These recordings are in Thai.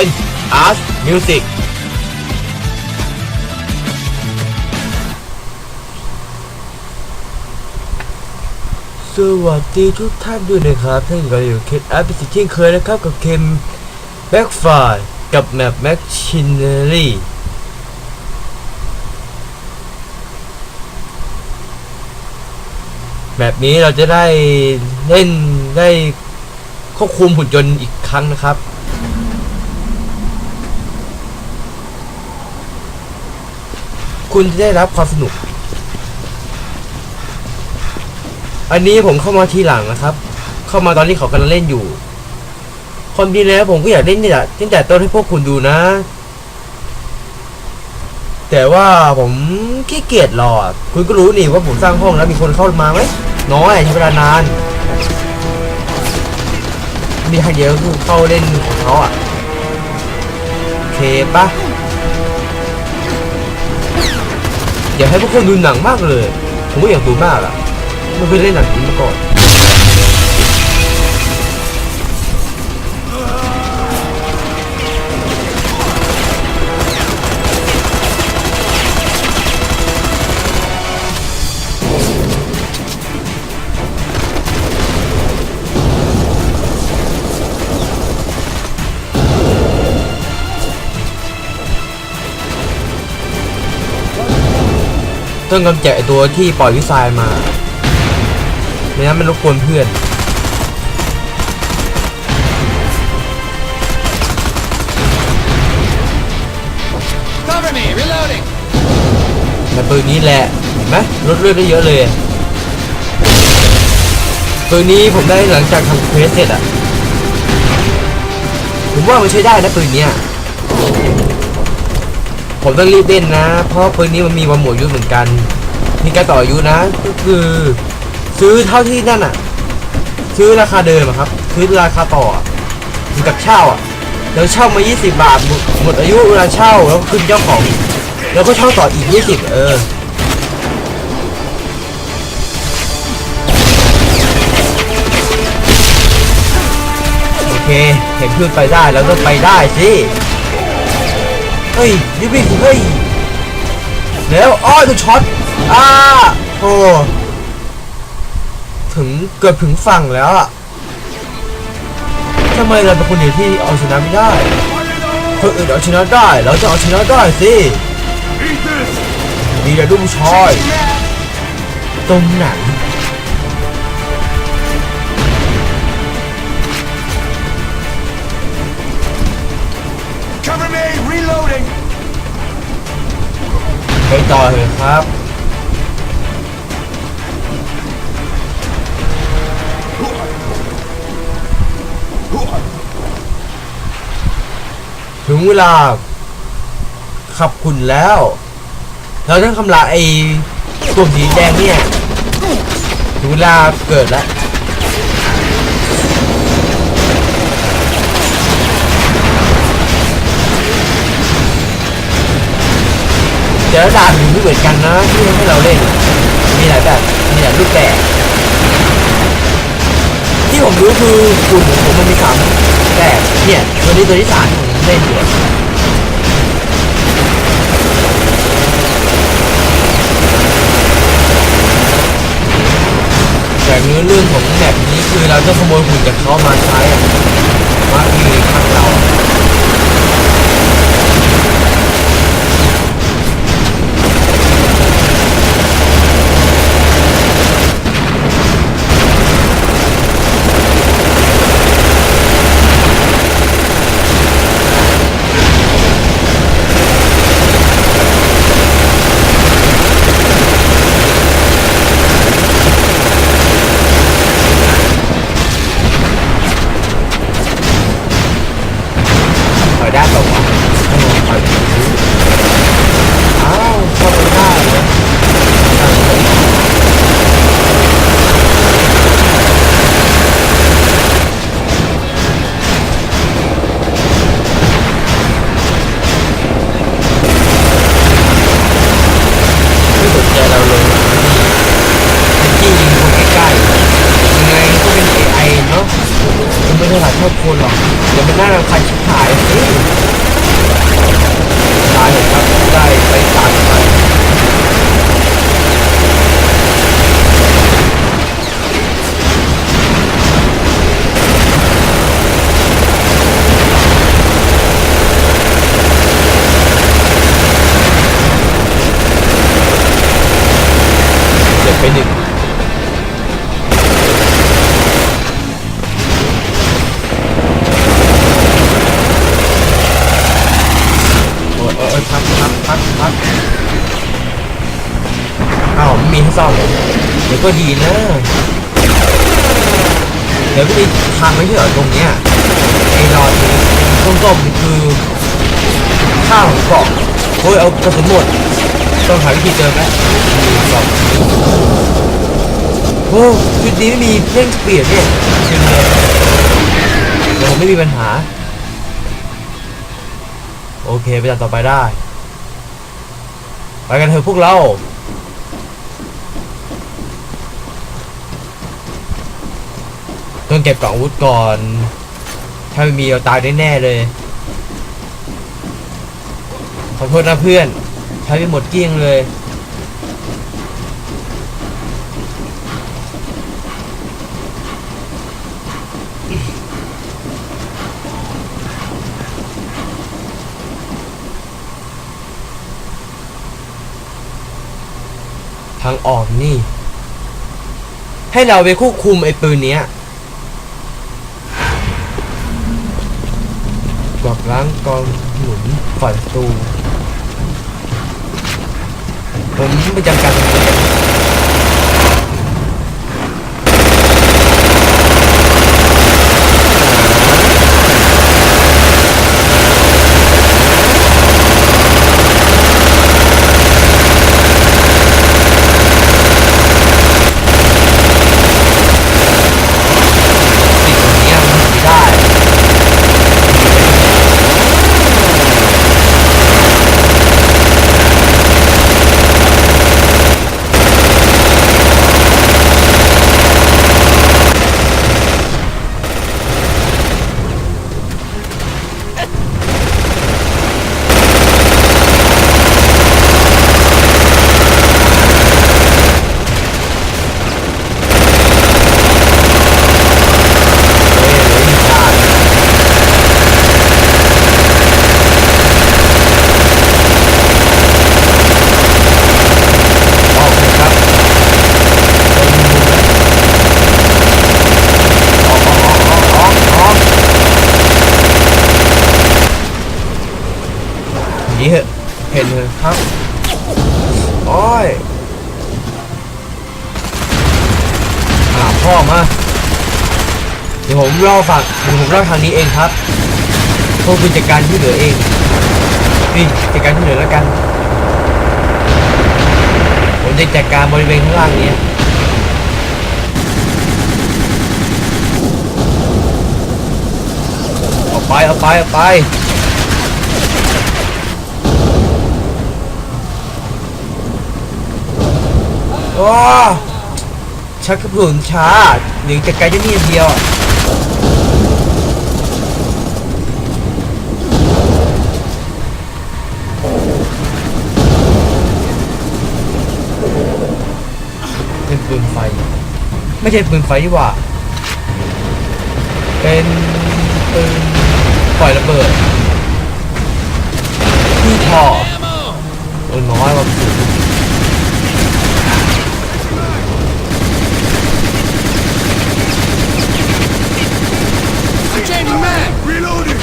็น Art Music สวัสดีทุกท่านด้วยนะครับท่านก็อยู่เคสอาร์พีซีเช่นเคยนะครับกับเกมแบ็กไฟกับแมปแมชชินเนอรี่แบบนี้เราจะได้เล่นได้ควบคุมหุ่นยนต์อีกครั้งนะครับ คุณจะได้รับความสนุก อันนี้ผมเข้ามาทีหลังนะครับ เข้ามาตอนที่เขากำลังเล่นอยู่ ความจริงแล้วผมก็อยากเล่นเนี่ยตั้งแต่ต้นให้พวกคุณดูนะ แต่ว่าผมขี้เกียจรอคุณก็รู้นี่ว่าผมสร้างห้องแล้วมีคนเข้ามาไหมน้อยใช้เวลานานมีทางเดียวก็คือเข้าเล่นของเขาอะโอเคปะ อยากให้พวกคนดูหนังมากเลย ผมก็อยากดูมากอะไม่เคยเล่นหนังนี้มาก่อน ต้องกำจัดไอ้ตัวที่ปล่อยวิสัยมาไม่งั้นมันรบกวนเพื่อน Cover me, reloading. แต่ปืนนี้แหละเห็นไหมลดเลือดได้เยอะเลยปืนนี้ผมได้หลังจากทำเควสเสร็จอะผมว่ามันใช้ได้นะปืนเนี้ย ผมต้องรีบเล่นนะ เพราะปืนนี้มันมีวันหมดอายุเหมือนกัน มีการต่ออายุนะ ก็คือ ซื้อเท่าที่นั่นอะ ซื้อราคาเดิมอะครับ ซื้อราคาต่อเหมือนกับเช่าอะแล้วเช่ามา 20 บาท หมดอายุเวลาเช่าแล้วคืนเจ้าของ แล้วก็เช่าต่ออีก 20 เออโอเค เห็นเพื่อนไปได้แล้วก็ไปได้สิ เฮ้ยรีบวิ่งสิเฮ้ยแล้วอ้อยตัวช็อตอ้าโอ้ถึงเกือบถึงฝั่งแล้วอะทำไมเราเป็นคนเดียวที่เอาชนะไม่ได้คนอื่นเอาชนะได้ เราจะเอาชนะได้สิดีแต่ลูกชอยตรงไหน ไปต่อเถอะครับ ถึงเวลา ขับคุณแล้ว เราต้องทำลายไอ้กลุ่มสีแดงเนี่ยถึงเวลาเกิดแล้ว แต่ละด่านไม่เหมือนกันนะที่ให้เราเล่น มีหลายแบบ มีหลายรูปแบบ ที่ผมรู้คือกลุ่มของผมมันมีสามแบบเนี่ยตัวนี้ตัวที่สามผมเล่นอยู่แต่เนื้อเรื่องของแบบนี้คือเราจะขโมยหุ่นจากเขามาใช้มาคือข้างเรา เดี๋ยวก็ดีนะเดี๋ยวก็มีทางไม่ใช่เหรอตรงเนี้ยไอ้รอดนี้ส้มๆนี่คือข้าวของเกาะโอ้ยเอากระสุนหมดต้องหาวิธีเติมแล้วมีสองโอ้ชุดนี้ไม่มีเร่งเปลี่ยนเนี่ยจริงเลยเดี๋ยวผมไม่มีปัญหา โอเคไปจัดต่อไปได้ ไปกันเถอะพวกเรา ต้องเก็บกล่องอาวุธก่อน ถ้าไม่มีเราตายแน่ๆเลย ขอโทษนะเพื่อน ใช้ไปหมดเกลี้ยงเลย ทางออกนี่ ให้เราไปควบคุมไอ้ปืนเนี้ย กวั กองหนุนฝ่ายตูผมประจำการตรงนี้ติดตรงเนี้ยมันไม่ได้ ออกเลยครับออกออกออกออกออกหนีเหอะเห็นเลยครับโอ้ยอ่าพ่อมาเดี๋ยวผมเล่าฝั่งเดี๋ยวผมเล่าทางนี้เองครับพวกคุณจัดการที่เหลือเองนี่จัดการที่เหลือแล้วกัน ผมจะจัดการบริเวณข้างล่างนี้ยออกไปออกไปออกไป โอ้ชักกระสุนช้าหรือจัดการที่นี่เดียวเป็นปืนไฟ ไม่ใช่ปืนไฟนี่ว่า เป็นปืนปล่อยระเบิดที่ท่อ Ammo! เออน้อยว่าสูง Changing mag! Reloading!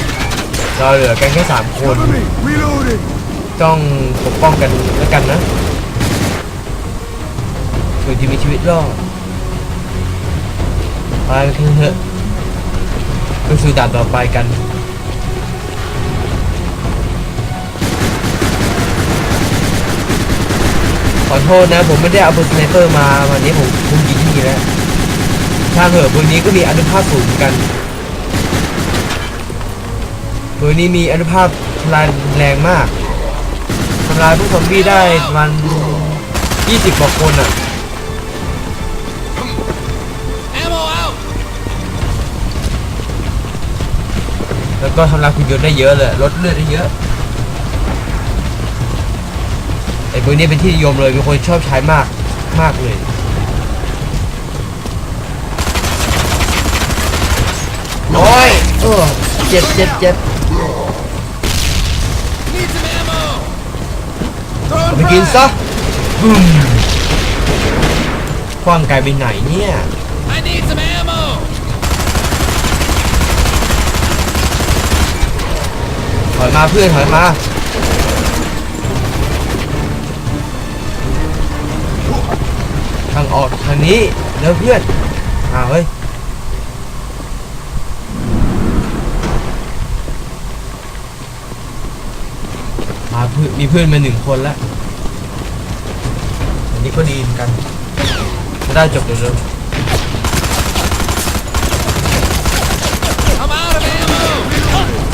เราเหลือกันแค่สามคน Cover me! Reloading! ต้องปกป้องกันแล้วกันนะเพื่อที่มีชีวิตรอดไปกันเถอะไปสู่ด่านต่อไปกันขอโทษนะผมไม่ได้เอาปืนสไนเปอร์มาวันนี้ผมคุมยิงที่นี่แล้วช่างเหอะปืนนี้ก็มีอนุภาพสูงเหมือนกัน ปืนนี้มีอนุภาพทำลายแรงมากทำลายพวกซอมบี้ได้ประมัน20กว่าคนอะ Ammo out! แล้วก็ทำลายคุณยนต์ได้เยอะเลยลดเลือดได้เยอะไอ้ปืนนี้เป็นที่นิยมเลยมีคนชอบใช้มากมากเลยโอ้ยเออเจ็บเจ็บเจ็บไปกินซะบึ้มควางไกลไปไหนเนี่ยถอยมาเพื่อนถอยมา Reloading! นี้เร็วเพื่อนอ้าวเฮ้ย มีเพื่อนมาหนึ่งคนล้วอันนี้ก็ดีเหมือนกันจะได้จบเร็วๆ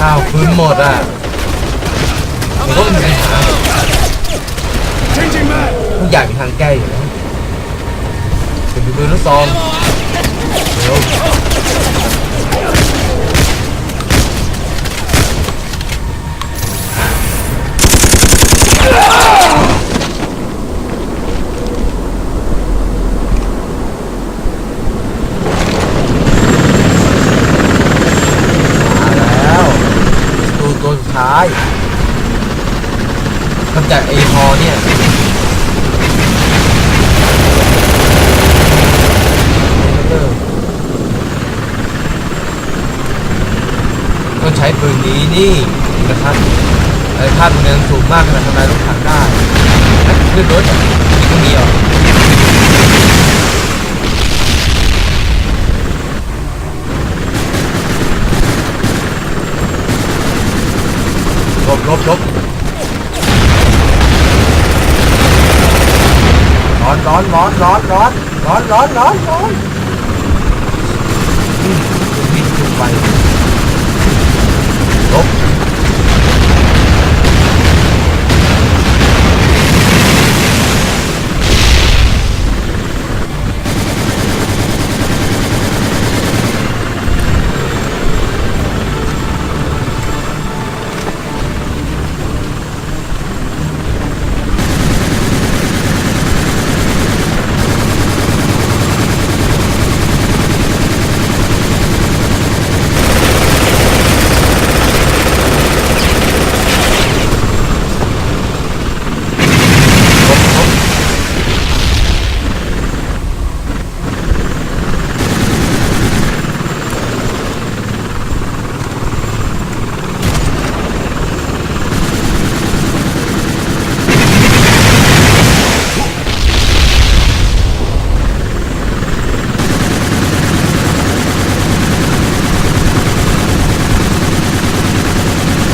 อ้าวปืนหมดอะ I'm มันก็มีปัญหาทุกอย่างมีทางแก้อยู่แล้วเดี๋ยวไปดูลูกซองเร็วมาแล้วตัว ตัวสุดท้ากำจัดไอฮอเนี่ยก็ใช้ปืนนี้นี่นะครับไอ้ค่ามันยังสูงมากขนาดทำลายรถถังได้นั่นคือรถอะมีก็มีอะ บชบลบร้อนร้อนร้อนร้อนร้อนร้อนร้อนร้อนร้อนอืมวิ่งขึ้นไป ลบ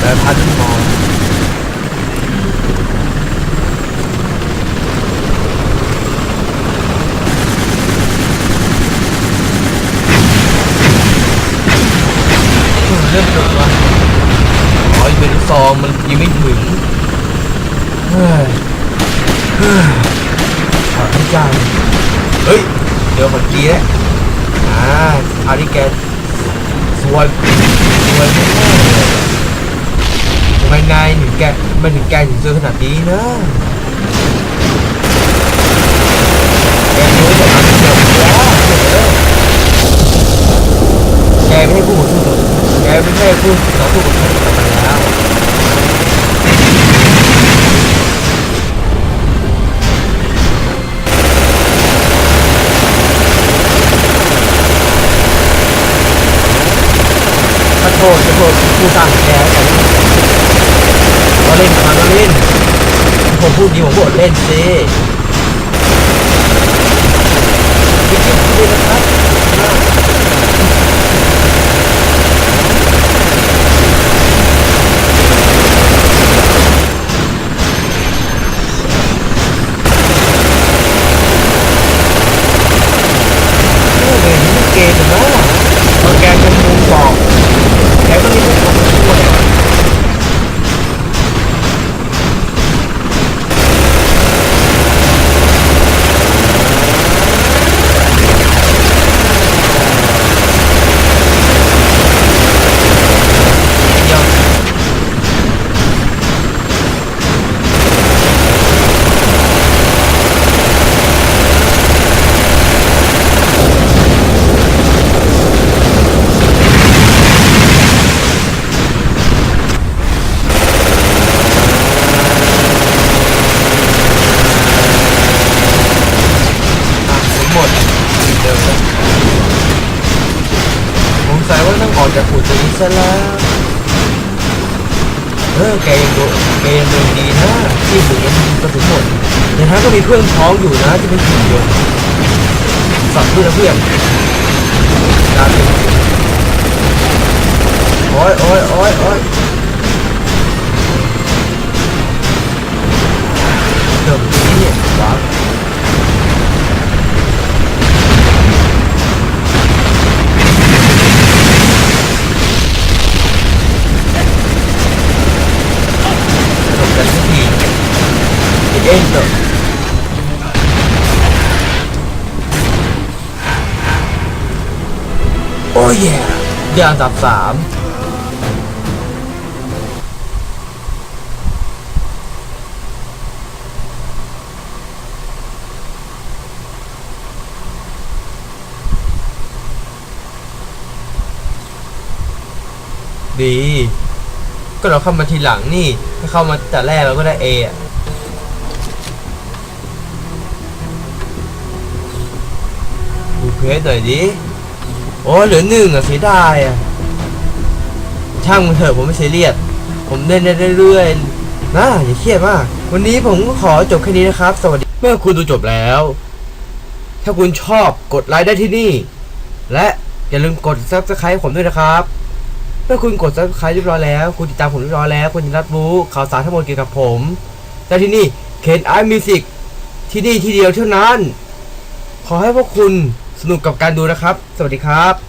แต่พันมอง เริ่มจบว่ะอ๋อยังเป็นซองมันยังไม่ถึง เฮ้ย เฮ้ยถอดใจเฮ้ย เดี๋ยวขอจีแล้อ่าคราวนี้แกสวยสวยแน่ๆเลยทำไมนายถึงแกมันถึงแกถึงเจอขนาดนี้นะ head, ฮะก็มีเพื่อนท้องอยู่นะที่เป็นผีเดียวสั่งเพื่อนเพื่อนดาบโอ้ยโอ้ยโอ้ยโอ้ยเดิมนี่ยว้าวเอ็นเถอะ อ้ยแย่ยางสับสามดี ก็เราเข้ามาทีหลังนี่ ถ้าเข้ามาแต่แรกเราก็ได้เอะดูเพจหน่อยดิ โอ้เหลือหนึ่งอะเสียดายอะช่างมันเถอะผมไม่ซีเรียสผมเล่นได้เรื่อยๆนะอย่าเครียดมาก วันนี้ผมก็ขอจบแค่นี้นะครับ สวัสดี เมื่อคุณดูจบแล้ว ถ้าคุณชอบกดไลค์ได้ที่นี่ และอย่าลืมกด subscribe ผมด้วยนะครับ เมื่อคุณกด subscribe เรียบร้อยแล้ว คุณติดตามผมเรียบร้อยแล้ว คุณจะรับรู้ข่าวสารทั้งหมดเกี่ยวกับผมและที่นี่เคนไอมิวสิกที่นี่ที่เดียวเท่านั้น ขอให้พวกคุณ สนุกกับการดูนะครับ สวัสดีครับ